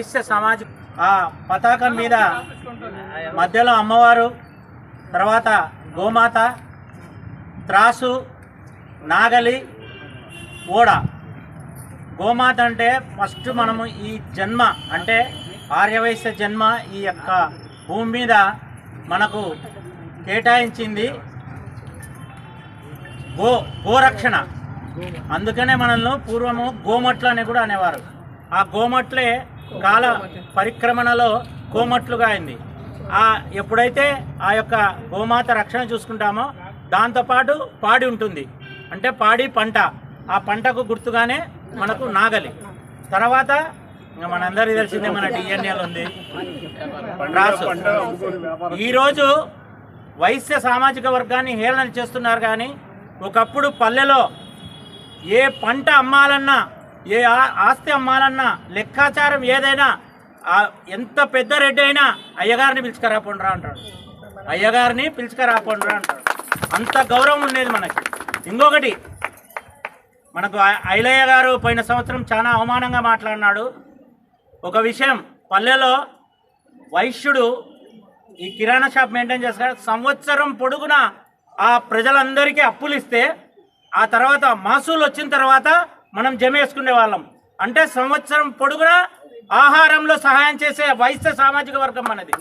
వైశ్య సమాజ్ ఆ పతాకం మీద మధ్యలో అమ్మవారు తర్వాత గోమాత త్రాసు నాగలి ఓడ. గోమాత అంటే ఫస్ట్ మనము ఈ జన్మ అంటే ఆర్యవైశ్య జన్మ ఈ యొక్క భూమి మీద మనకు కేటాయించింది గో గోరక్షణ. అందుకనే మనల్ని పూర్వము గోమట్లు అని కూడా అనేవారు. ఆ గోమట్లే కాల పరిక్రమణలో కోమట్లుగా అయింది. ఆ ఎప్పుడైతే ఆ యొక్క గోమాత రక్షణ చూసుకుంటామో దాంతోపాటు పాడి ఉంటుంది. అంటే పాడి పంట. ఆ పంటకు గుర్తుగానే మనకు నాగలి. తర్వాత మనందరికీ తెలిసిందే మన డిఎన్ఏలు ఉంది. రాసు. ఈరోజు వైశ్య సామాజిక వర్గాన్ని హేళన చేస్తున్నారు కానీ ఒకప్పుడు పల్లెలో ఏ పంట అమ్మాలన్నా ఏ ఆ- ఆస్తి అమ్మాలన్నా లెక్కాచారం ఏదైనా ఆ ఎంత పెద్ద రెడ్డి అయినా అయ్యగారిని పిలుచుకరాపోండ్రా అంటాడు. అయ్యగారిని పిలుచుకరాపోండ్రా అంటాడు. అంత గౌరవం ఉండేది మనకి. ఇంకొకటి మనకు ఐలయ్య గారు పోయిన సంవత్సరం చాలా అవమానంగా మాట్లాడినాడు. ఒక విషయం పల్లెలో వైశ్యుడు ఈ కిరాణా షాప్ మెయింటైన్ చేస్తాడు. సంవత్సరం పొడుగున ఆ ప్రజలందరికీ అప్పులు ఇస్తే ఆ తర్వాత మాసూలు వచ్చిన తర్వాత మనం జమ వేసుకునే వాళ్ళం. అంటే సంవత్సరం పొడుగునా ఆహారంలో సహాయం చేసే వైశ్య సామాజిక వర్గం మనది.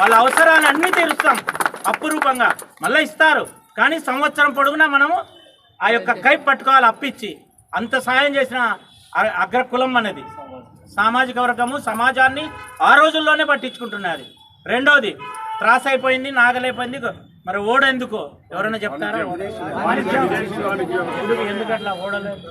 వాళ్ళ అవసరాలు అన్నీ తీరుస్తాం అప్పు రూపంగా మళ్ళీ ఇస్తారు. కానీ సంవత్సరం పొడుగునా మనము ఆ యొక్క కైప్ పట్టుకోవాలి అప్పిచ్చి. అంత సహాయం చేసిన అగ్రకులం అనేది సామాజిక వర్గము సమాజాన్ని ఆ రోజుల్లోనే పట్టించుకుంటున్నది. రెండోది త్రాస్ అయిపోయింది నాగలైపోయింది మరి ఓడ ఎందుకు ఎవరైనా చెప్తారా. ఎందుకు అట్లా ఓడలేదు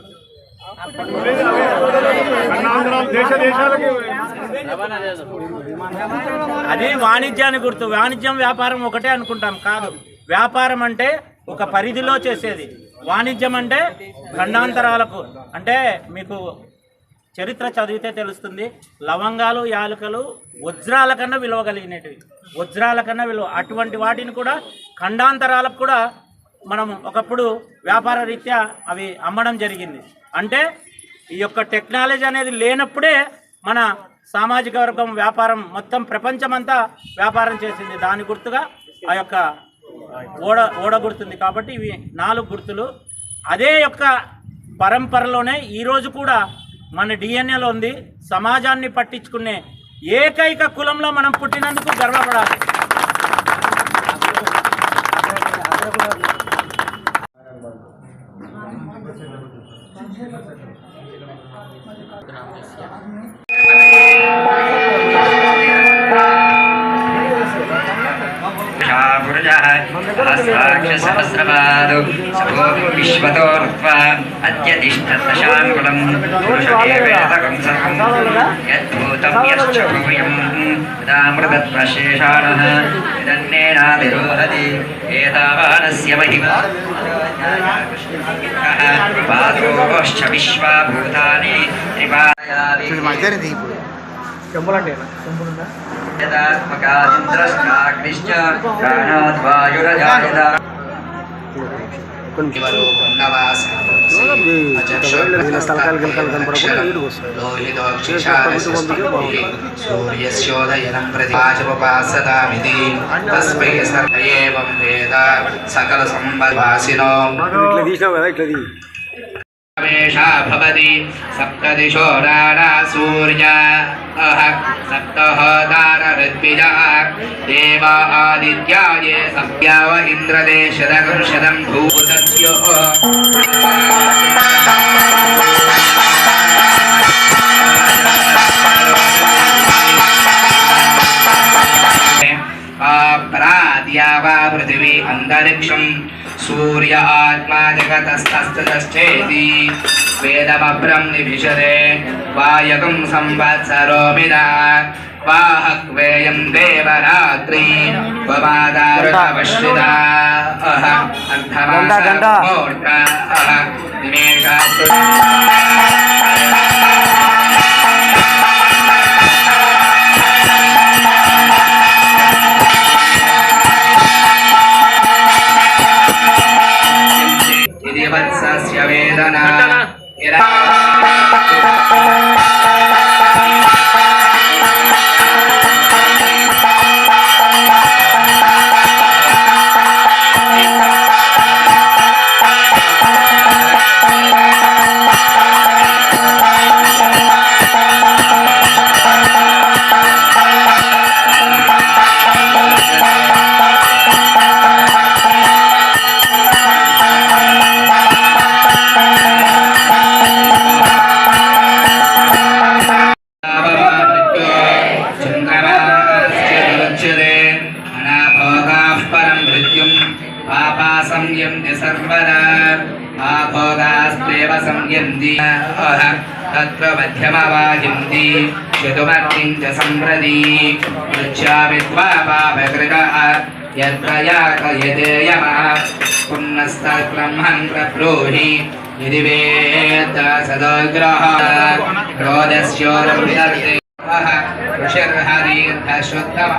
అది వాణిజ్యాన్ని గుర్తు. వాణిజ్యం వ్యాపారం ఒకటే అనుకుంటాం కాదు. వ్యాపారం అంటే ఒక పరిధిలో చేసేది. వాణిజ్యం అంటే ఖండాంతరాలకు. అంటే మీకు చరిత్ర చదివితే తెలుస్తుంది లవంగాలు యాలకులు వజ్రాల కన్నా విలువగలిగినటివి వజ్రాల కన్నా విలువ. అటువంటి వాటిని కూడా ఖండాంతరాలకు కూడా మనం ఒకప్పుడు వ్యాపార రీత్యా అవి అమ్మడం జరిగింది. అంటే ఈ యొక్క టెక్నాలజీ అనేది లేనప్పుడే మన సామాజిక వర్గం వ్యాపారం మొత్తం ప్రపంచమంతా వ్యాపారం చేసింది. దాని గుర్తుగా ఆ యొక్క ఓడ ఓడ గుర్తుంది కాబట్టి ఇవి నాలుగు గుర్తులు. అదే యొక్క పరంపరలోనే ఈరోజు కూడా మన డిఎన్ఏలో ఉంది. సమాజాన్ని పట్టించుకునే ఏకైక కులంలో మనం పుట్టినందుకు గర్వపడాలి. सहस्रपादौ सभो विश्वतो नुत्वा अद्यतिष्ठदशाङ्कुलं पुरुषदेवेतकं सर्वं यद्भूतं यश्च भूयं यदामृतत्वशेषाणः यदन्नेनातिरोहति एतावानस्य महिमा पादोश्च विश्वाभूतानि కొంచెం వీళ్ళ స్థలకాలు గిలకాలు కనపడకుండా నీడు ఇట్లా తీసినావు కదా ఇట్లా వేషా భవతి సప్తదిశో నానా సూర్య అహ సప్తహోదార ఋత్విజ దేవా ఆదిత్యాయే సప్యావ ఇంద్రదేశదగం శతం భూతస్యో ప్రాద్యా వా పృథివీ అంతరిక్షం సూర్య ఆత్మా జగతస్తస్తశ్చేతి వేదమభ్రం నిభిషదే వాయకం సంవత్సరోమిద వాహక్వేయం దేవరాత్రి. వమాదారుణవశ్రిత అహ అర్ధమాసమూర్త అహ వేదన संयन्ति सर्वदा आभोगास्त्वेव संयन्ति अह तत्र मध्यमवाहिन्ति शतुमर्तिं च सम्प्रति पृच्छामि त्वा पापकृतः यत्र यातयते यमः पुनस्तब्रह्मन् प्रब्रूहि यदि वेद सदग्रह क्रोधस्योरविदर्ते ऋषिर्हरीर्धशुद्धमः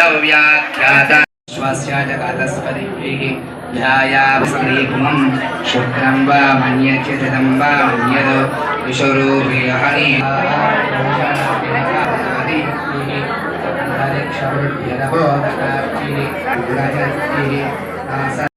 व्याख्याता श्वास्याच कालस्पदिभिः ध्यायावसमीघ्मं शुक्रं वा मन्यचितं वा मन्यद विश्वरूपिहरि क्षौभ्यरवोदकार्चिः गुणजत्तिः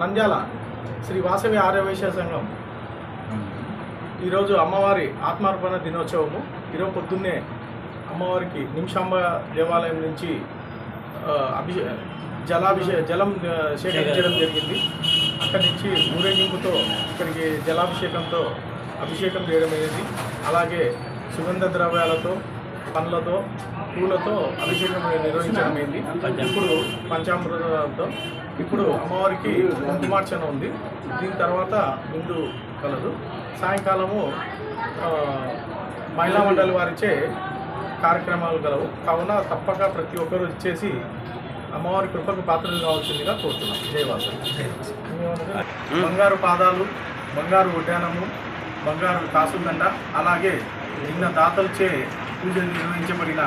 నంద్యాల శ్రీ వాసవి ఆర్యవైశ్య సంఘం. ఈరోజు అమ్మవారి ఆత్మార్పణ దినోత్సవము. ఈరోజు పొద్దున్నే అమ్మవారికి నిమిషాంబ దేవాలయం నుంచి అభిషే జలాభిషే జలం సేకరించడం జరిగింది. అక్కడి నుంచి ఊరేగింపుతో ఇక్కడికి జలాభిషేకంతో అభిషేకం చేయడం అయ్యేది అలాగే సుగంధ ద్రవ్యాలతో పండ్లతో పూలతో అభిషేకం నిర్వహించడం అయింది. ఇప్పుడు పంచామృతంతో ఇప్పుడు అమ్మవారికి కుంకుమార్చన ఉంది. దీని తర్వాత ముందు కలదు. సాయంకాలము మహిళా మండలి వారిచే కార్యక్రమాలు గలవు. కావున తప్పక ప్రతి ఒక్కరూ ఇచ్చేసి అమ్మవారి కృపకు పాత్రలు కావాల్సిందిగా కోరుతున్నాం. జయవాసం బంగారు పాదాలు బంగారు ఉద్యానము బంగారు కాసుదండ అలాగే నిన్న దాతలచే పూజలు నిర్వహించబడిన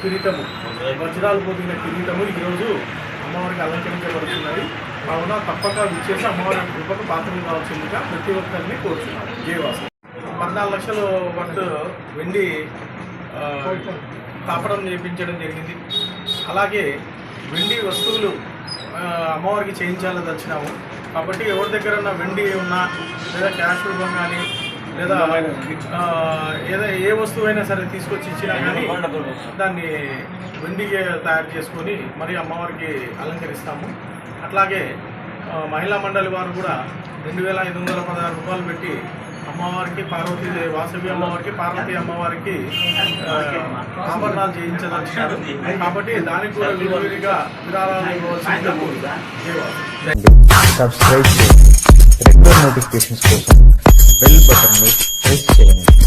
కిరీటము వజ్రాలు పొందిన కిరీటము. ఈరోజు అమ్మవారికి అలంకరించబడుతున్నది కావున తప్పక విచ్చేసి అమ్మవారి కృపకు పాత్రలు కావాల్సిందిగా ప్రతి ఒక్కరిని కోరుతున్నాం జయవాసం పద్నాలుగు లక్షలు వర్త్ వెండి తాపడం చేయించడం జరిగింది. అలాగే వెండి వస్తువులు అమ్మవారికి చేయించాలని వచ్చినాము. కాబట్టి ఎవరి దగ్గర ఉన్న వెండి ఉన్నా లేదా క్యాష్ రూపం కానీ లేదా ఏదో ఏ వస్తువు అయినా సరే తీసుకొచ్చి ఇచ్చినా కానీ దాన్ని వెండి తయారు చేసుకొని మరి అమ్మవారికి అలంకరిస్తాము. అట్లాగే మహిళా మండలి వారు కూడా రెండు వేల ఐదు వందల పదహారు రూపాయలు పెట్టి అమ్మవారికి పార్వతీ వాసవి అమ్మవారికి పార్వతీ అమ్మవారికి ఆభరణాలు చేయించదలిచారు. కాబట్టి దానికి కూడా విలువలుగా విరాళాలు ఇవ్వవలసిందిగా సబ్స్క్రైబ్ చేయండి. రెగ్యులర్ నోటిఫికేషన్స్ కోసం బెల్ బటన్ ప్రెస్ చేయండి.